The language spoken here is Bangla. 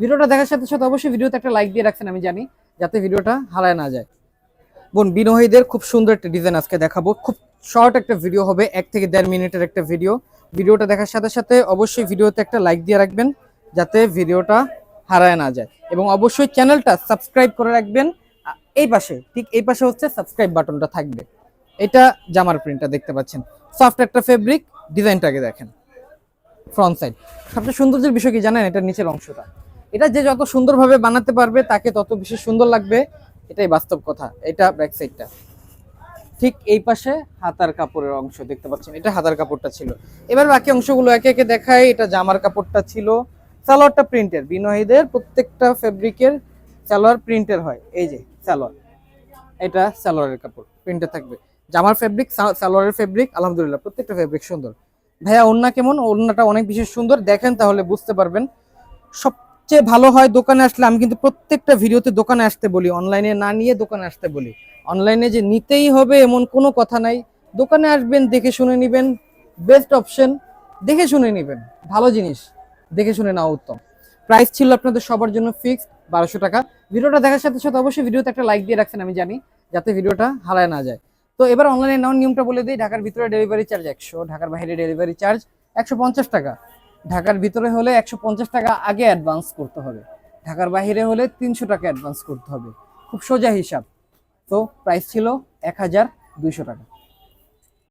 ভিডিওটা দেখার সাথে সাথে অবশ্যই ভিডিওতে একটা লাইক দিয়ে রাখছেন, আমি জানি, যাতে ভিডিওটা হারায় না যায়। বোন, বিনোহীদের খুব সুন্দর একটা ডিজাইন আজকে দেখাবো। খুব শর্ট একটা ভিডিও হবে, এক থেকে দেড় মিনিটের একটা ভিডিও ভিডিওটা দেখার সাথে সাথে অবশ্যই ভিডিওতে একটা লাইক দিয়ে রাখবেন, যাতে ভিডিওটা হারায় না যায়। এবং অবশ্যই চ্যানেলটা সাবস্ক্রাইব করে রাখবেন। এই পাশে, ঠিক এই পাশে হচ্ছে সাবস্ক্রাইব বাটনটা থাকবে। এটা জামার প্রিন্টটা দেখতে পাচ্ছেন। সফট একটা ফেব্রিক ডিজাইনটাকে দেখেন। ফ্রন্ট সাইড সবচেয়ে সৌন্দর্যের বিষয় কি জানেন? এটা নিচের অংশটা। এটা যে যত সুন্দরভাবে বানাতে পারবে, তাকে তত বেশি সুন্দর লাগবে। এটাই বাস্তব কথা, এটা ব্যাক সাইডটা ঠিক এই পাশে হাতার কাপড়ের অংশ দেখতে পাচ্ছেন, এটা হাতার কাপড়টা ছিল। এবার বাকি অংশগুলো একে একে দেখায় এটা জামার কাপড়টা ছিল। সালোয়ারটা প্রিন্টের বিনয়ীদের প্রত্যেকটা ফেব্রিকের সালোয়ার প্রিন্টের হয়। এই যে, সালোয়ার। এটা সালোয়ারের কাপড় প্রিন্টে থাকবে। জামার ফেব্রিক সালোয়ারের ফেব্রিক আলহামদুলিল্লাহ, প্রত্যেকটা ফেব্রিক সুন্দর। ভাইয়া ওন্না কেমন? ওন্নাটা অনেক বেশি সুন্দর। দেখেন তাহলে বুঝতে পারবেন। সবচেয়ে ভালো হয় দোকানে আসলে আমি কিন্তু প্রত্যেকটা ভিডিওতে দোকানে আসতে বলি অনলাইনে না নিয়ে দোকানে আসতে বলি। অনলাইনে যে নিতেই হবে এমন কোনো কথা নাই। দোকানে আসবেন, দেখে শুনে নেবেন বেস্ট অপশন দেখে শুনে নেবেন। ভালো জিনিস, দেখে শুনে নেওয়া উত্তম। প্রাইস ছিল আপনাদের সবার জন্য ফিক্সড বারোশো টাকা। ভিডিওটা দেখার সাথে সাথে অবশ্যই ভিডিওতে একটা লাইক দিয়ে রাখছেন, আমি জানি, যাতে ভিডিওটা হারায় না যায়। তো এবার অনলাইনে নেওয়ার নিয়মটা বলে দিই, ঢাকার ভিতরে ডেলিভারি চার্জ একশো, ঢাকার বাইরে ডেলিভারি চার্জ একশো পঞ্চাশ টাকা। ঢাকার ভিতরে হলে একশো পঞ্চাশ টাকা আগে অ্যাডভান্স করতে হবে। ঢাকার বাইরে হলে তিনশো টাকা অ্যাডভান্স করতে হবে। খুব সোজা হিসাব। তো প্রাইস ছিল এক হাজার দুইশো টাকা।